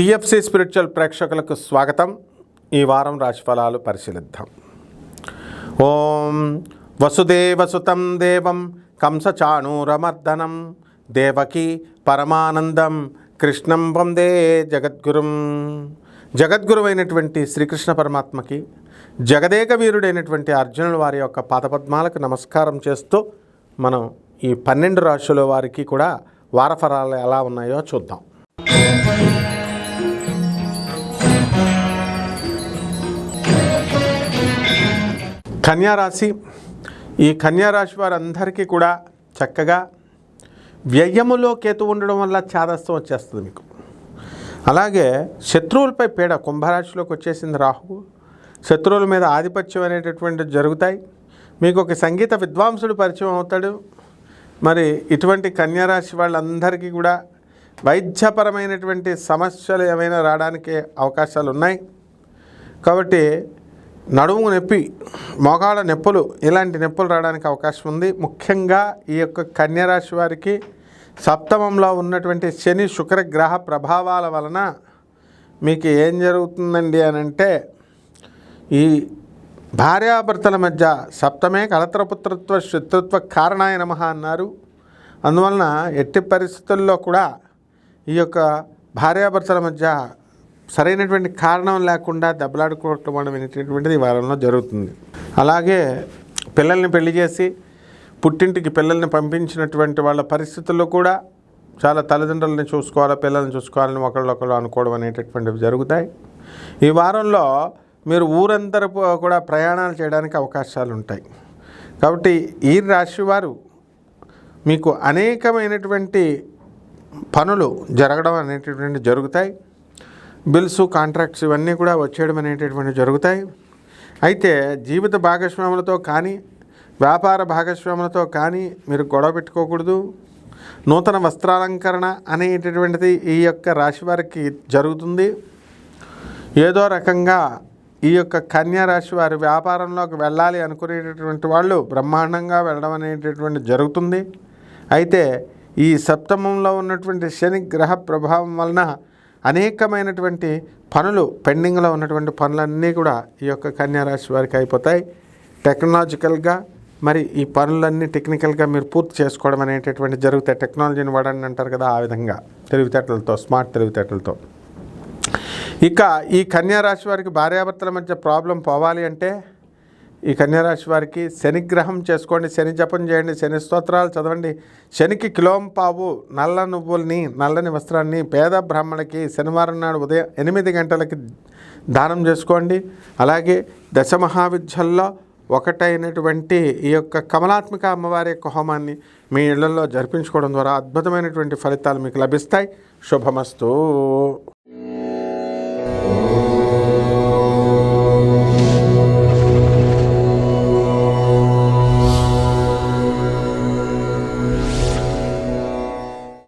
TFC spiritual ప్రేక్షకులకు స్వాగతం. ఈ వారం రాశిఫలాలు పరిశీలిద్దాం. ఓం వసుదేవసుతం దేవం కంసచాణూరమర్దనం దేవకి పరమానందం కృష్ణం వందే జగద్గురుం. జగద్గురువైనటువంటి శ్రీకృష్ణ పరమాత్మకి జగదేక వీరుడైనటువంటి అర్జునుడు వారి యొక్క పాదపద్మాలకు నమస్కారం చేస్తూ మనం ఈ పన్నెండు రాశుల వారికి కూడా వారఫలాలు ఎలా ఉన్నాయో చూద్దాం. కన్యారాశి. ఈ కన్యారాశి వారందరికీ కూడా చక్కగా వ్యయములో కేతు ఉండడం వల్ల చాదస్తం వచ్చేస్తుంది మీకు. అలాగే శత్రువులపై పీడ కుంభరాశిలోకి వచ్చేసింది రాహువు. శత్రువుల మీద ఆధిపత్యం అనేటటువంటివి జరుగుతాయి. మీకు ఒక సంగీత విద్వాంసుడు పరిచయం అవుతాడు. మరి ఇటువంటి కన్యారాశి వాళ్ళందరికీ కూడా వైద్యపరమైనటువంటి సమస్యలు ఏమైనా రావడానికి అవకాశాలు ఉన్నాయి కాబట్టి నడుము నొప్పి మోకాళ్ళ నొప్పులు ఇలాంటి నొప్పులు రావడానికి అవకాశం ఉంది. ముఖ్యంగా ఈ యొక్క కన్యరాశి వారికి సప్తమంలో ఉన్నటువంటి శని శుక్ర గ్రహ ప్రభావాల వలన మీకు ఏం జరుగుతుందండి అని అంటే ఈ భార్యాభర్తల మధ్య సప్తమే కలత్రపుత్రత్వ శత్రుత్వ కారణాయ నమ అన్నారు. అందువలన ఎట్టి పరిస్థితుల్లో కూడా ఈ యొక్క భార్యాభర్తల మధ్య సరైనటువంటి కారణం లేకుండా దెబ్బలాడుకోవటం అనేటటువంటిది ఈ వారంలో జరుగుతుంది. అలాగే పిల్లల్ని పెళ్ళి చేసి పుట్టింటికి పిల్లల్ని పంపించినటువంటి వాళ్ళ పరిస్థితుల్లో కూడా చాలా తల్లిదండ్రులని చూసుకోవాలా పిల్లల్ని చూసుకోవాలని ఒకళ్ళొకళ్ళు అనుకోవడం అనేటటువంటివి జరుగుతాయి. ఈ వారంలో మీరు ఊరందరూ కూడా ప్రయాణాలు చేయడానికి అవకాశాలు ఉంటాయి కాబట్టి ఈ రాశి వారు మీకు అనేకమైనటువంటి పనులు జరగడం అనేటటువంటి జరుగుతాయి. బిల్స్ కాంట్రాక్ట్స్ ఇవన్నీ కూడా వచ్చేయడం అనేటటువంటి జరుగుతాయి. అయితే జీవిత భాగస్వాములతో కానీ వ్యాపార భాగస్వాములతో కానీ మీరు గొడవ పెట్టుకోకూడదు. నూతన వస్త్రాలంకరణ అనేటటువంటిది ఈ యొక్క రాశి వారికి జరుగుతుంది. ఏదో రకంగా ఈ యొక్క కన్యా రాశి వారి వ్యాపారంలోకి వెళ్ళాలి అనుకునేటటువంటి వాళ్ళు బ్రహ్మాండంగా వెళ్ళడం అనేటటువంటి జరుగుతుంది. అయితే ఈ సప్తమంలో ఉన్నటువంటి శని గ్రహ ప్రభావం వలన అనేకమైనటువంటి పనులు పెండింగ్లో ఉన్నటువంటి పనులన్నీ కూడా ఈ యొక్క కన్యా రాశి వారికి అయిపోతాయి. టెక్నాలజికల్గా మరి ఈ పనులన్నీ టెక్నికల్గా మీరు పూర్తి చేసుకోవడం అనేటటువంటి జరుగుతాయి. టెక్నాలజీని వాడండి అంటారు కదా ఆ విధంగా తెలివితేటలతో స్మార్ట్ తెలివితేటలతో. ఇక ఈ కన్యా రాశి వారికి భార్యాభర్తల మధ్య ప్రాబ్లం పోవాలి అంటే ఈ కన్యారాశి వారికి శనిగ్రహం చేసుకోండి శని జపం చేయండి శని స్తోత్రాలు చదవండి. శనికి కిలోంపావు నల్ల నువ్వుల్ని నల్లని వస్త్రాన్ని పేద బ్రాహ్మణకి శనివారం నాడు ఉదయం ఎనిమిది గంటలకి దానం చేసుకోండి. అలాగే దశ మహావిద్యల్లో ఒకటైనటువంటి ఈ యొక్క కమలాత్మిక అమ్మవారి యొక్క హోమాన్ని మీ ఇళ్ళలో జరిపించుకోవడం ద్వారా అద్భుతమైనటువంటి ఫలితాలు మీకు లభిస్తాయి. శుభమస్తు.